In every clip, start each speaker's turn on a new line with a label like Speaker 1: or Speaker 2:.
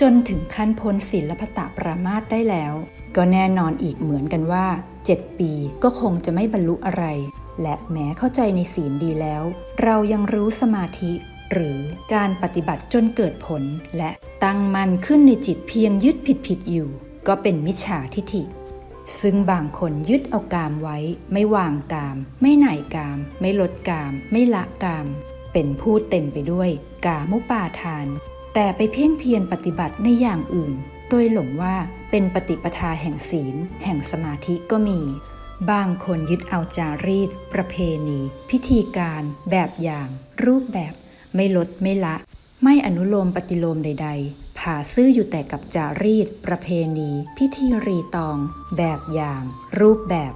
Speaker 1: จนถึงขั้นพ้นศีลพตะปรามาสได้แล้ว ก็แน่นอนอีกเหมือนกันว่า 7 ปีก็คงจะไม่บรรลุอะไร และแม้เข้าใจในศีลดีแล้ว เรายังรู้สมาธิหรือการปฏิบัติจนเกิดผล และตั้งมั่นขึ้นในจิตเพียงยึดผิดผิดๆอยู่ ก็เป็นมิจฉาทิฐิ ซึ่งบางคนยึดเอากามไว้ ไม่วางกาม ไม่ไหนากาม ไม่ลดกาม ไม่ละกาม เป็นผู้เต็มไปด้วยกามุปาทาน แต่ไปเพ่งเพียรปฏิบัติในอย่างอื่น โดยหลงว่าเป็นปฏิปทาแห่งศีล แห่งสมาธิก็มี บางคนยึดเอาจารีต ประเพณี พิธีการ แบบอย่าง รูปแบบ ไม่ลดไม่ละ ไม่อนุโลมปฏิโลมใด ๆ ผาซื่ออยู่แต่กับจารีต ประเพณี พิธีรีตอง แบบอย่าง รูปแบบ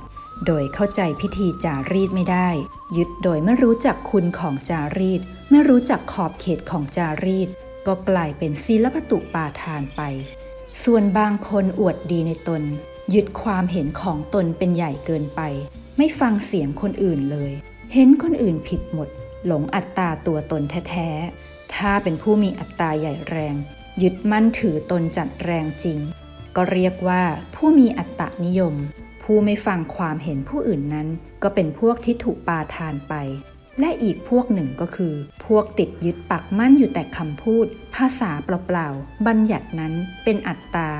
Speaker 1: โดยเข้าใจพิธีจารีตไม่ได้ ยึดโดยไม่รู้จักคุณของจารีต ไม่รู้จักขอบเขตของจารีต ก็กลายเป็นศีลปตุปาทานไป ส่วนบางคนอวดดีในตน ยึดความเห็นของตนเป็นใหญ่เกินไป ไม่ฟังเสียงคนอื่นเลย เห็นคนอื่นผิดหมด หลงอัตตาตัวตนแท้ๆ ถ้าเป็นผู้มีอัตตาใหญ่แรง ยึดมั่นถือตนจัดแรงจริง ก็เรียกว่าผู้มีอัตตนิยม ผู้ไม่ฟังความเห็นผู้อื่นนั้น ก็เป็นพวกที่ถูกปาทานไป และอีกพวกหนึ่งก็คือ พวกติดยึดปักมั่นอยู่แต่คำพูด ภาษาเปล่าๆ บัญญัตินั้นเป็นอัตตา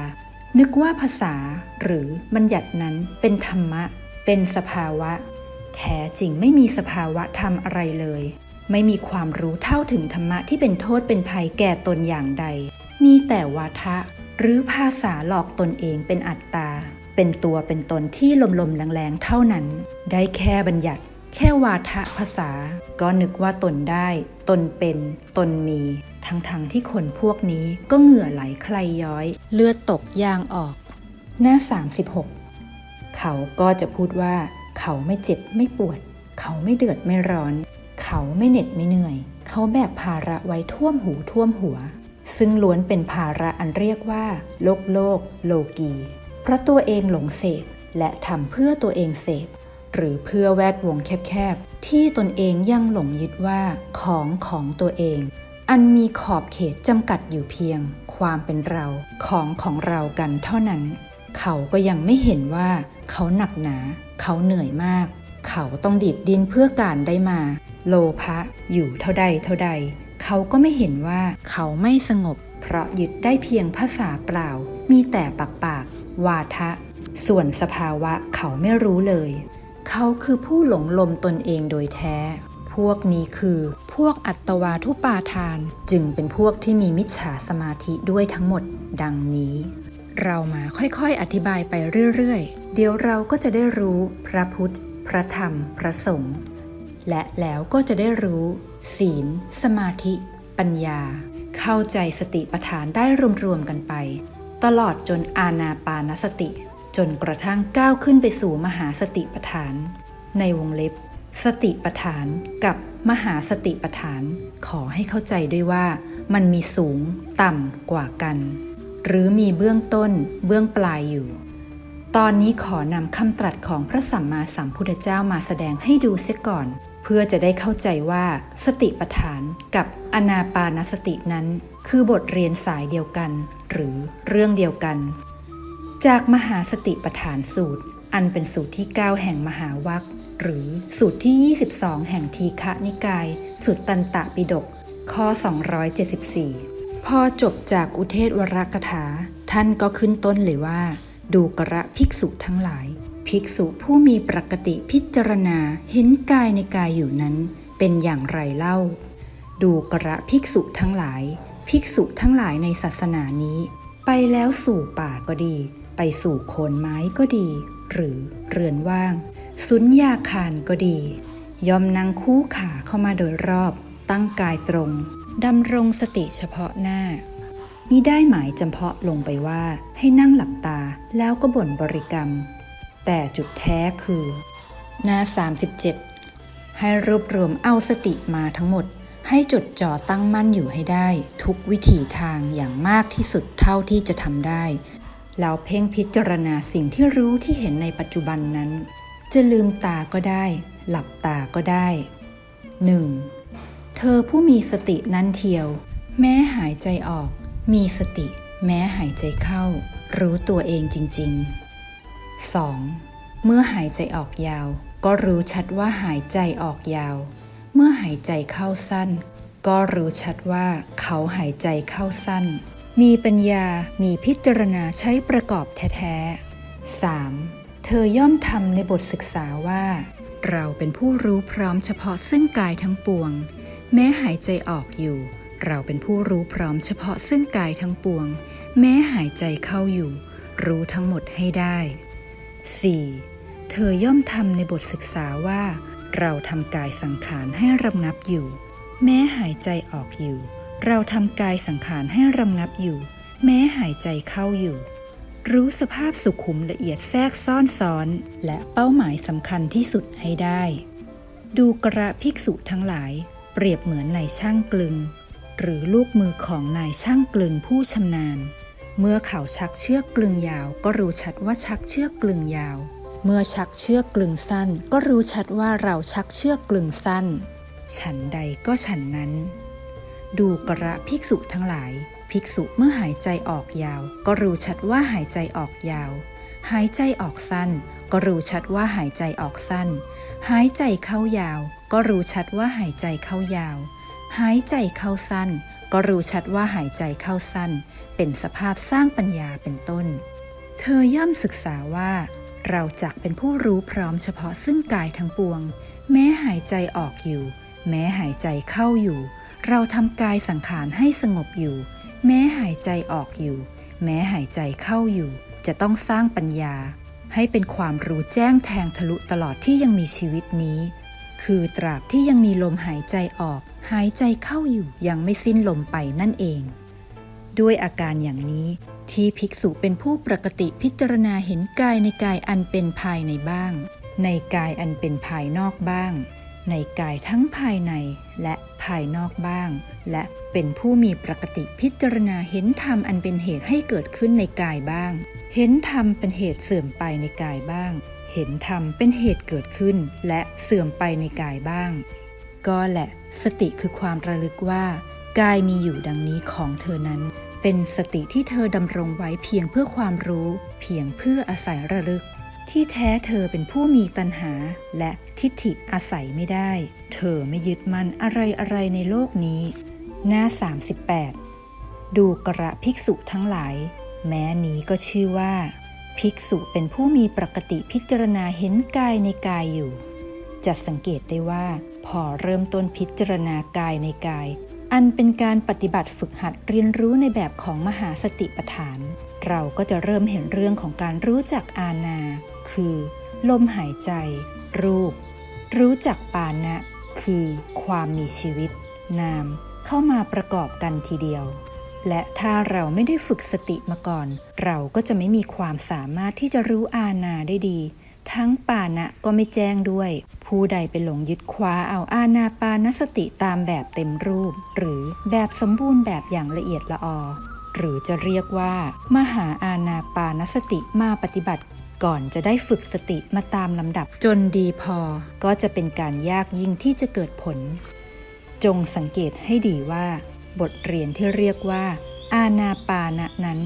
Speaker 1: นึกว่าภาษาหรือบัญญัตินั้นเป็นธรรมะ เป็นสภาวะ แท้จริงไม่มีสภาวะธรรมอะไรเลย ไม่มีความรู้เท่าถึงธรรมะที่เป็นโทษเป็นภัยแก่ตนอย่างใด มีแต่วาทะ หรือภาษาหลอกตนเองเป็นอัตตา เป็นตัวเป็นตนที่ลมๆแรงๆเท่านั้น ได้แค่บัญญัติ แค่วาทะภาษา ก็นึกว่าตนได้ ตนเป็น ตนมี ทั้งๆทที่คนพวกนี้ก็เหงื่อไหลใครย้อย เลือดตกยางออก หน้า 36 เขาก็จะพูดว่า เขาไม่เจ็บไม่ปวด เขาไม่เดือดไม่ร้อน เขาไม่เหน็ดไม่เหนื่อย เขาแบกภาระไว้ท่วมหูท่วมหัว ซึ่งล้วนเป็นภาระอันเรียกว่า โลกโลก โลกี เพราะตัวเองหลงเสพและทำเพื่อตัวเองเสพ หรือเพื่อแวดวงแคบๆ ที่ตนเองยังหลงยึดว่าของของตัวเอง อันมีขอบเขตจำกัดอยู่เพียง ความเป็นเราของของเรากันเท่านั้น เขาก็ยังไม่เห็นว่า เขาหนักหนา เขาเหนื่อยมาก เขาต้องดิดดินเพื่อการได้มา โลภะอยู่เท่าใดเท่าใด เขาก็ไม่เห็นว่าเขาไม่สงบ เพราะยึดได้เพียงภาษาเปล่า มีแต่ปากปากวาทะ ส่วนสภาวะเขาไม่รู้เลย เขาคือผู้หลงลมตนเองโดยแท้ พวกนี้คือพวกอัตวาทุปาทานจึงเป็นพวกที่มีมิจฉาสมาธิด้วยทั้งหมด ดังนี้ เรามาค่อยๆ อธิบายไปเรื่อยๆ เดี๋ยวเราก็จะได้รู้พระพุทธ พระธรรม พระสงฆ์ และแล้วก็จะได้รู้ ศีล สมาธิ ปัญญา เข้าใจสติปัฏฐานได้รวมๆกันไป ตลอดจนอาณาปานสติ จนกระทั่งก้าวขึ้นไปสู่มหาสติปัฏฐาน ในวงเล็บ สติปัฏฐานกับมหาสติปัฏฐาน ขอให้เข้าใจด้วยว่า มันมีสูงต่ำกว่ากัน หรือมีเบื้องต้นเบื้องปลายอยู่ ตอนนี้ขอนำคำตรัสของพระสัมมาสัมพุทธเจ้ามาแสดงให้ดูเสียก่อน เพื่อจะได้เข้าใจว่าสติปัฏฐานกับอนาปานสตินั้น คือบทเรียนสายเดียวกัน หรือเรื่องเดียวกัน จากมหาสติปฐานสูตร อันเป็นสูตรที่ 9 แห่งมหาวัคหรือสูตรที่ 22 แห่งทีฆนิกาย สุตตันตปิฎกข้อ 274 พอจบจากอุเทศวรกถา ท่านก็ขึ้นต้นเลยว่า ดูกระภิกษุทั้งหลาย ภิกษุผู้มีปกติพิจารณาเห็นกายในกายอยู่นั้น เป็นอย่างไรเล่า ดูกระภิกษุทั้งหลาย ภิกษุทั้งหลายในศาสนานี้ ไปแล้วสู่ป่าก็ดี ไปสู่โคนไม้ก็ดี หรือเรือนว่าง สุญญาคารก็ดี ย่อมนั่งคู่ขาเข้ามาโดยรอบ ตั้งกายตรงดำรงสติเฉพาะหน้ามิได้หมายจำเพาะลงไปว่าให้นั่งหลับตาแล้วก็บ่นบริกรรม แต่จุดแท้คือ หน้า 37 ให้รวบรวมเอาสติมาทั้งหมด ให้จดจ่อตั้งมั่นอยู่ให้ได้ ทุกวิถีทางอย่างมากที่สุดเท่าที่จะทำได้ แล้วเพ่งพิจารณาสิ่งที่รู้ที่เห็นในปัจจุบันนั้น จะลืมตาก็ได้ หลับตาก็ได้ 1. เธอผู้มีสตินั้นเทียว แม้หายใจออก มีสติ แม้หายใจเข้า รู้ตัวเองจริง ๆ 2. เมื่อหายใจออกยาว ก็รู้ชัดว่าหายใจออกยาว เมื่อหายใจเข้าสั้น ก็รู้ชัดว่าเขาหายใจเข้าสั้น มีปัญญามีพิจารณาใช้ประกอบแท้ๆ 3. เธอย่อมทำในบทศึกษาว่า เราเป็นผู้รู้พร้อมเฉพาะซึ่งกายทั้งปวง แม้หายใจออกอยู่ เราเป็นผู้รู้พร้อมเฉพาะซึ่งกายทั้งปวง แม้หายใจเข้าอยู่ รู้ทั้งหมดให้ได้ 4. เธอย่อมทำในบทศึกษาว่า เราทำกายสังขารให้รำงับอยู่ แม้หายใจออกอยู่ เราทำกายสังขารให้รำงับอยู่ แม้หายใจเข้าอยู่ รู้สภาพสุขุมละเอียดแทรกซ่อนซ้อน และเป้าหมายสำคัญที่สุดให้ได้ ดูกระภิกษุทั้งหลาย เปรียบเหมือนนายช่างกลึง หรือลูกมือของนายช่างกลึงผู้ชำนาญ เมื่อเขาชักเชือกกลึงยาว ก็รู้ชัดว่าชักเชือกกลึงยาว เมื่อชักเชือกกลึงสั้น ก็รู้ชัดว่าเราชักเชือกกลึงสั้น ฉันใดก็ฉันนั้น ดูกระภิกษุทั้งหลาย ภิกษุเมื่อหายใจออกยาว ก็รู้ชัดว่าหายใจออกยาว หายใจออกสั้น ก็รู้ชัดว่าหายใจออกสั้น หายใจเข้ายาว ก็รู้ชัดว่าหายใจเข้ายาว หายใจเข้าสั้น ก็รู้ชัดว่าหายใจเข้าสั้น เป็นสภาพสร้างปัญญาเป็นต้น เธอย่อมศึกษาว่า เราจักเป็นผู้รู้พร้อมเฉพาะซึ่งกายทั้งปวง แม้หายใจออกอยู่ แม้หายใจเข้าอยู่ เราทำกายสังขารให้สงบอยู่ แม้หายใจออกอยู่ แม้หายใจเข้าอยู่ จะต้องสร้างปัญญา ให้เป็นความรู้แจ้งแทงทะลุตลอดที่ยังมีชีวิตนี้ คือตราบที่ยังมีลมหายใจออก หายใจเข้าอยู่ยังไม่สิ้นลมไปนั่นเอง ด้วยอาการอย่างนี้ที่ภิกษุเป็นผู้ปกติพิจารณาเห็นกายในกายอันเป็นภายในบ้าง ในกายอันเป็นภายนอกบ้าง ในกายทั้งภายในและภายนอกบ้าง และเป็นผู้มีปกติพิจารณาเห็นธรรมอันเป็นเหตุให้เกิดขึ้นในกายบ้าง เห็นธรรมเป็นเหตุเสื่อมไปในกายบ้าง เห็นธรรมเป็นเหตุเกิดขึ้น และเสื่อมไปในกายบ้าง ก็แหละ สติคือความระลึกว่า กายมีอยู่ดังนี้ของเธอนั้น เป็นสติที่เธอดำรงไว้เพียงเพื่อความรู้ เพียงเพื่ออาศัยระลึก ที่แท้เธอเป็นผู้มีตัณหาและ ทิฏฐิอาศัยไม่ได้ เธอไม่ยึดมั่นอะไรอะไรในโลกนี้ หน้า 38 ดูกระภิกษุทั้งหลาย แม้นี้ก็ชื่อว่า ภิกษุเป็นผู้มีปกติพิจารณาเห็นกายในกายอยู่ จะสังเกตได้ว่า พอเริ่มต้นพิจารณากายในกาย อันเป็นการปฏิบัติฝึกหัดเรียนรู้ในแบบของมหาสติปัฏฐาน เราก็จะเริ่มเห็นเรื่องของการรู้จักอาณาคือ ลมหายใจ รูป รู้จักปานะ คือความมีชีวิต นาม เข้ามาประกอบกันทีเดียว และถ้าเราไม่ได้ฝึกสติมาก่อน เราก็จะไม่มีความสามารถที่จะรู้อาณาได้ดี ทั้งปานะก็ไม่แจ้งด้วย ผู้ใดไปหลงยึดคว้าเอาอาณาปานสติตามแบบเต็มรูป หรือแบบสมบูรณ์แบบอย่างละเอียดละออหรือจะเรียกว่า มหาอาณาปานสติมาปฏิบัติ ก่อนจะได้ฝึกสติมาตามลำดับจนดีพอ ก็จะเป็นการยากยิ่งที่จะเกิดผล จงสังเกตให้ดีว่า บทเรียนที่เรียกว่า อาณาปานะนั้น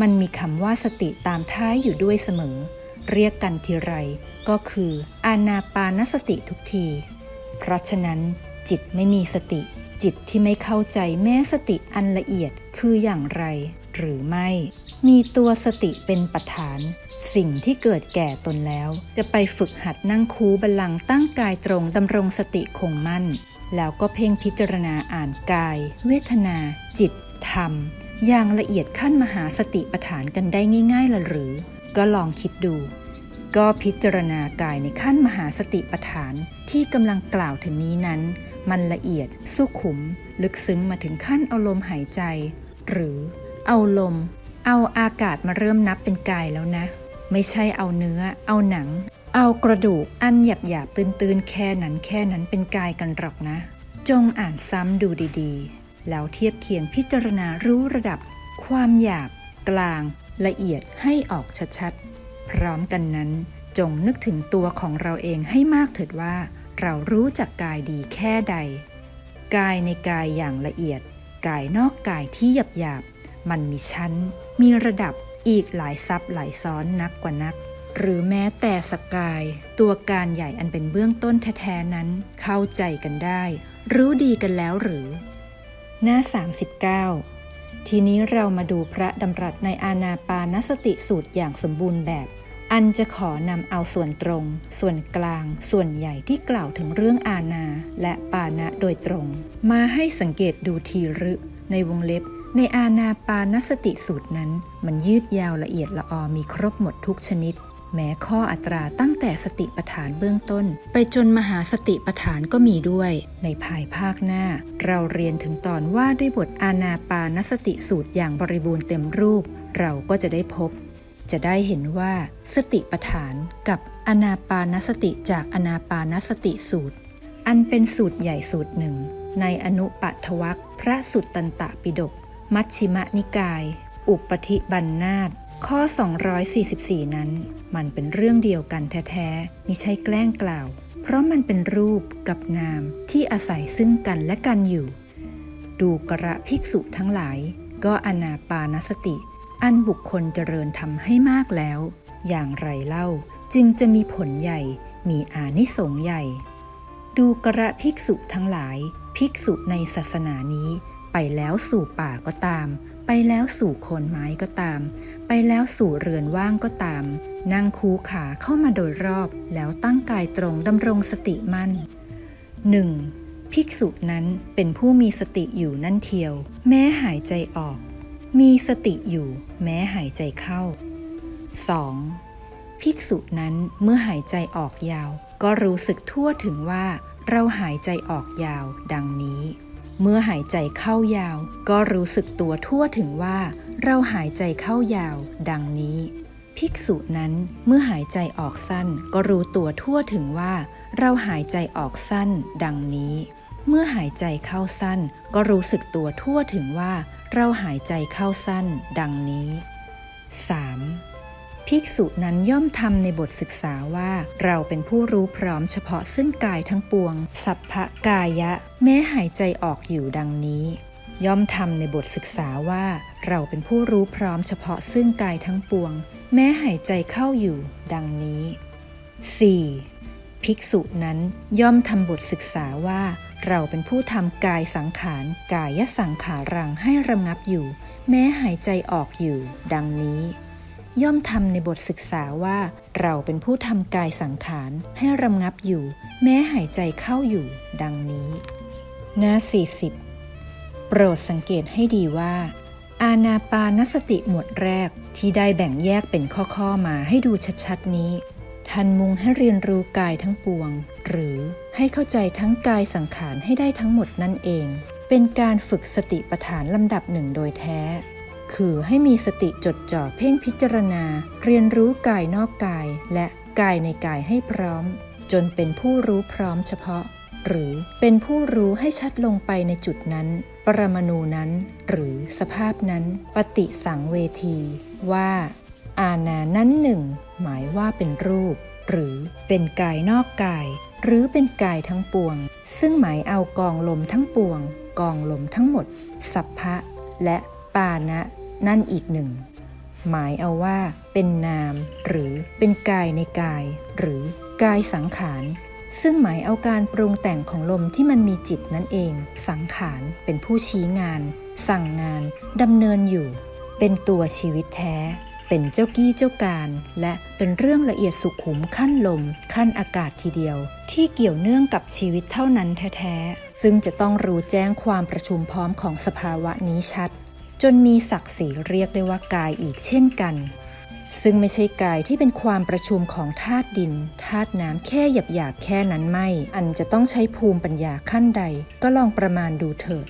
Speaker 1: มันมีคำว่าสติตามท้ายอยู่ด้วยเสมอ เรียกกันทีไร ก็คือ อาณาปานสติทุกที เพราะฉะนั้น จิตไม่มีสติ จิตที่ไม่เข้าใจแม้สติอันละเอียดคืออย่างไร หรือไม่ มีตัวสติเป็นปัฏฐาน สิ่งที่เกิดแก่ตนแล้ว จะไปฝึกหัดนั่งคูบัลลังตั้งกายตรงดำรงสติคงมั่น แล้วก็เพ่งพิจารณาอ่านกาย เวทนา จิต ธรรม อย่างละเอียดขั้นมหาสติปัฏฐานกันได้ง่ายๆละหรือ ก็ลองคิดดู ก็พิจารณากายในขั้นมหาสติปัฏฐานที่กำลังกล่าวถึงนี้นั้น มันละเอียดสุขุม ลึกซึ้งมาถึงขั้นเอาลมหายใจ หรือเอาลมเอาอากาศมาเริ่มนับเป็นกายแล้วนะ ไม่ใช่เอาเนื้อ เอาหนัง เอากระดูกอันหยาบหยาบๆตื้นๆ แค่นั้นแค่นั้นเป็นกายกันหรอกนะ จงอ่านซ้ำดูดีๆ แล้วเทียบเคียงพิจารณารู้ระดับ ความหยาบ กลาง ละเอียดให้ออกชัดๆ พร้อมกันนั้น จงนึกถึงตัวของเราเองให้มากเถิดว่า เรารู้จักกายดีแค่ใด กายในกายอย่างละเอียด กายนอกกายที่หยาบหยาบมันมีชั้น มีระดับ อีกหลายซับหลายซ้อนนักกว่านัก หรือแม้แต่สกาย ตัวการใหญ่อันเป็นเบื้องต้นแท้ๆนั้น เข้าใจกันได้ รู้ดีกันแล้วหรือ หน้า 39 ทีนี้เรามาดูพระดำรัสในอาณาปานสติสูตรอย่างสมบูรณ์แบบ อันจะขอนำเอาส่วนตรง ส่วนกลาง ส่วนใหญ่ที่กล่าวถึงเรื่องอาณาและปานะโดยตรง มาให้สังเกตดูทีรึในวงเล็บ ในอาณาปานสติสูตรนั้น มันยืดยาวละเอียดละออมีครบหมดทุกชนิด แม้ข้ออัตราตั้งแต่สติปฐานเบื้องต้น ไปจนมหาสติปฐานก็มีด้วย ในภายภาคหน้า เราเรียนถึงตอนว่าด้วยบทอาณาปานสติสูตรอย่างบริบูรณ์เต็มรูป เราก็จะได้พบ จะได้เห็นว่า สติปฐานกับอนาปานสติจากอนาปานสติสูตร อันเป็นสูตรใหญ่สูตรหนึ่ง ในอนุปัทวักพระสุตตันตปิฎก มัชชิมะนิกาย อุปธิบันนาตข้อ 244 นั้น มันเป็นเรื่องเดียวกันแท้ๆมิใช่แกล้งกล่าว เพราะมันเป็นรูปกับนามที่อาศัยซึ่งกันและกันอยู่ ดูกระภิกษุทั้งหลาย ก็อนาปานสติ อันบุคคลเจริญทำให้มากแล้ว อย่างไรเล่าจึงจะมีผลใหญ่ มีอานิสงส์ใหญ่ ดูกระภิกษุทั้งหลาย ภิกษุในศาสนานี้ ไปแล้วสู่ป่าก็ตาม ไปแล้วสู่โคนไม้ก็ตาม ไปแล้วสู่เรือนว่างก็ตาม นั่งคูขาเข้ามาโดยรอบ แล้วตั้งกายตรงดำรงสติมั่น 1. ภิกษุนั้นเป็นผู้มีสติอยู่นั่นเทียว แม้หายใจออก มีสติอยู่ แม้หายใจเข้า 2. ภิกษุนั้นเมื่อหายใจออกยาว ก็รู้สึกทั่วถึงว่า เราหายใจออกยาวดังนี้ เมื่อหายใจเข้ายาว ก็รู้สึกตัวทั่วถึงว่า เราหายใจเข้ายาว ดังนี้ ภิกษุนั้นเมื่อหายใจออกสั้น ก็รู้ตัวทั่วถึงว่า เราหายใจออกสั้น ดังนี้ เมื่อหายใจเข้าสั้น ก็รู้สึกตัวทั่วถึงว่า เราหายใจเข้าสั้น ดังนี้ 3. ภิกษุนั้นย่อมทำในบทศึกษาว่า เราเป็นผู้รู้พร้อมเฉพาะซึ่งกายทั้งปวง สัพพกายะ แม้หายใจออกอยู่ดังนี้ ย่อมทำในบทศึกษาว่า เราเป็นผู้รู้พร้อมเฉพาะซึ่งกายทั้งปวง แม้หายใจเข้าอยู่ ดังนี้ 4. ภิกษุนั้นย่อมทำบทศึกษาว่า เราเป็นผู้ทำกายสังขารกายสังขารังให้ระงับอยู่ แม้หายใจออกอยู่ ดังนี้ ย่อมทำในบทศึกษาว่า เราเป็นผู้ทำกายสังขารให้ระงับอยู่ แม้หายใจเข้าอยู่ ดังนี้ หน้า 40 โปรดสังเกตให้ดีว่า อาณาปานสติหมวดแรกที่ได้แบ่งแยกเป็นข้อๆมาให้ดูชัดๆนี้ ท่านมุ่งให้เรียนรู้กายทั้งปวง หรือให้เข้าใจทั้งกายสังขารให้ได้ทั้งหมดนั่นเอง เป็นการฝึกสติปัฏฐานลำดับหนึ่งโดยแท้ คือให้มีสติจดจ่อเพ่งพิจารณา เรียนรู้กายนอกกาย และกายในกายให้พร้อม จนเป็นผู้รู้พร้อมเฉพาะ หรือเป็นผู้รู้ให้ชัดลงไปในจุดนั้น ปรมาณูนั้น หรือสภาพนั้น ปฏิสังเวที ว่า อาณานั้นหนึ่ง หมายว่าเป็นรูป หรือเป็นกายนอกกาย หรือเป็นกายทั้งปวง ซึ่งหมายเอากองลมทั้งปวง กองลมทั้งหมด สัพพะ และ ปานะ นั่นอีกหนึ่ง หมายเอาว่าเป็นนาม หรือเป็นกายในกาย หรือกายสังขาร ซึ่งหมายเอาการปรุงแต่งของลมที่มันมีจิตนั่นเอง สังขารเป็นผู้ชี้งาน สั่งงานดำเนินอยู่ เป็นตัวชีวิตแท้ เป็นเจ้ากี้เจ้าการ และเป็นเรื่องละเอียดสุขุมขั้นลม ขั้นอากาศทีเดียว ที่เกี่ยวเนื่องกับชีวิตเท่านั้นแท้ๆซึ่งจะต้องรู้แจ้งความประชุมพร้อมของสภาวะนี้ชัด จนมีศักดิ์ศรีเรียกได้ว่ากายอีกเช่นกัน ซึ่งไม่ใช่กายที่เป็นความประชุมของธาตุดินธาตุน้ำแค่หยาบๆแค่นั้นไม่ อันจะต้องใช้ภูมิปัญญาขั้นใด ก็ลองประมาณดูเถิด